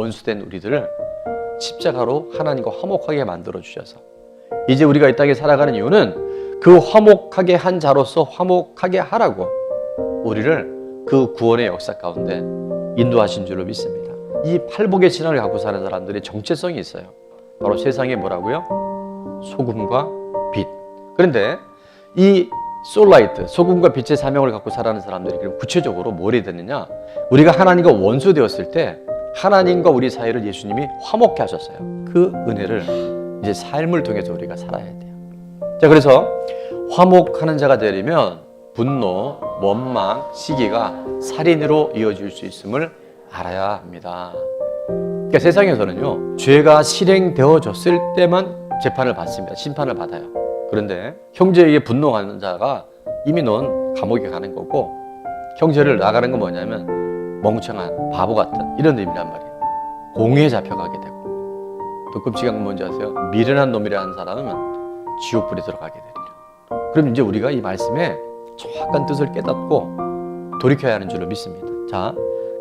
원수된 우리들을 십자가로 하나님과 화목하게 만들어 주셔서 이제 우리가 이 땅에 살아가는 이유는 그 화목하게 한 자로서 화목하게 하라고 우리를 그 구원의 역사 가운데 인도하신 줄로 믿습니다. 이 팔복의 신앙을 갖고 사는 사람들의 정체성이 있어요. 바로 세상에 뭐라고요? 소금과 빛. 그런데 이 솔라이트, 소금과 빛의 사명을 갖고 살아가는 사람들이 그럼 구체적으로 뭘 해야 되느냐? 우리가 하나님과 원수 되었을 때 하나님과 우리 사이를 예수님이 화목케 하셨어요. 그 은혜를 이제 삶을 통해서 우리가 살아야 돼요. 자, 그래서 화목하는 자가 되려면 분노, 원망, 시기가 살인으로 이어질 수 있음을 알아야 합니다. 그러니까 세상에서는요, 죄가 실행되어졌을 때만 재판을 받습니다. 심판을 받아요. 그런데 형제에게 분노하는 자가 이미 넌 감옥에 가는 거고 형제를 나가는 건 뭐냐면 멍청한 바보 같은 이런 의미란 말이에요. 공에 잡혀가게 되고 또 끔찍한 건 뭔지 아세요? 미련한 놈이라는 사람은 지옥불에 들어가게 되리라. 그럼 이제 우리가 이 말씀에 정확한 뜻을 깨닫고 돌이켜야 하는 줄로 믿습니다. 자,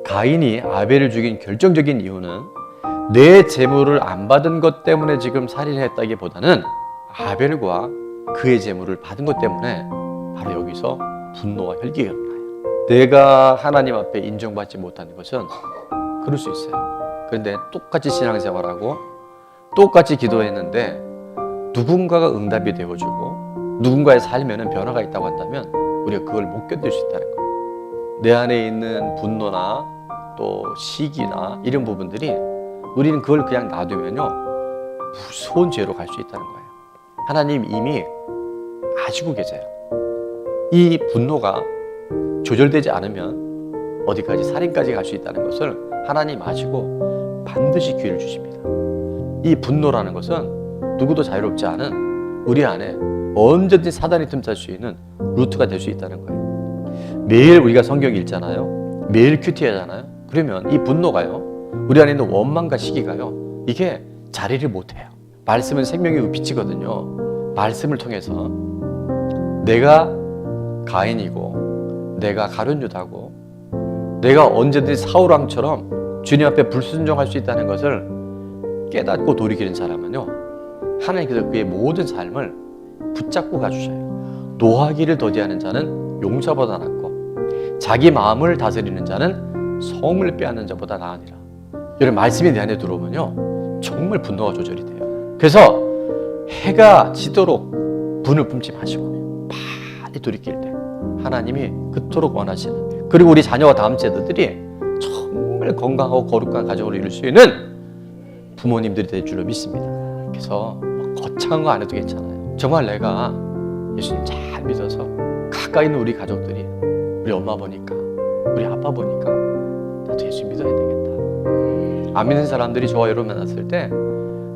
가인이 아벨을 죽인 결정적인 이유는 내 재물을 안 받은 것 때문에 지금 살인했다기보다는 아벨과 그의 재물을 받은 것 때문에 바로 여기서 분노와 혈기가. 내가 하나님 앞에 인정받지 못하는 것은 그럴 수 있어요. 그런데 똑같이 신앙생활하고 똑같이 기도했는데 누군가가 응답이 되어주고 누군가의 삶에는 변화가 있다고 한다면 우리가 그걸 못 견딜 수 있다는 거예요. 내 안에 있는 분노나 또 시기나 이런 부분들이 우리는 그걸 그냥 놔두면요 무서운 죄로 갈 수 있다는 거예요. 하나님 이미 아시고 계세요. 이 분노가 조절되지 않으면 어디까지 살인까지 갈 수 있다는 것을 하나님 아시고 반드시 기회를 주십니다. 이 분노라는 것은 누구도 자유롭지 않은 우리 안에 언제든지 사단이 틈탈 수 있는 루트가 될 수 있다는 거예요. 매일 우리가 성경 읽잖아요. 매일 큐티하잖아요. 그러면 이 분노가요. 우리 안에 있는 원망과 시기가요. 이게 자리를 못해요. 말씀은 생명의 빛이거든요. 말씀을 통해서 내가 가인이고 내가 가룟 유다고 내가 언제든지 사울왕처럼 주님 앞에 불순종할 수 있다는 것을 깨닫고 돌이키는 사람은요. 하나님께서 그의 모든 삶을 붙잡고 가주셔요. 노하기를 더디하는 자는 용서보다 낫고 자기 마음을 다스리는 자는 성을 빼앗는 자보다 나으니라. 여러분 말씀이 내 안에 들어오면요. 정말 분노가 조절이 돼요. 그래서 해가 지도록 분을 뿜지 마시고 빨리 돌이킬 때 하나님이 그토록 원하시는 그리고 우리 자녀와 다음 세대들이 정말 건강하고 거룩한 가정을 이룰 수 있는 부모님들이 될 줄로 믿습니다. 그래서 뭐 거창한 거 안 해도 괜찮아요. 정말 내가 예수님 잘 믿어서 가까이 있는 우리 가족들이 우리 엄마 보니까 우리 아빠 보니까 나도 예수 믿어야 되겠다. 안 믿는 사람들이 저와 여러분 만났을 때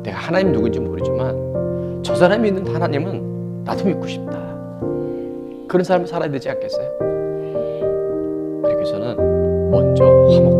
내가 하나님 누군지 모르지만 저 사람이 있는 하나님은 나도 믿고 싶다. 그런 삶을 살아야 되지 않겠어요? 그리고 저는 먼저 합니다.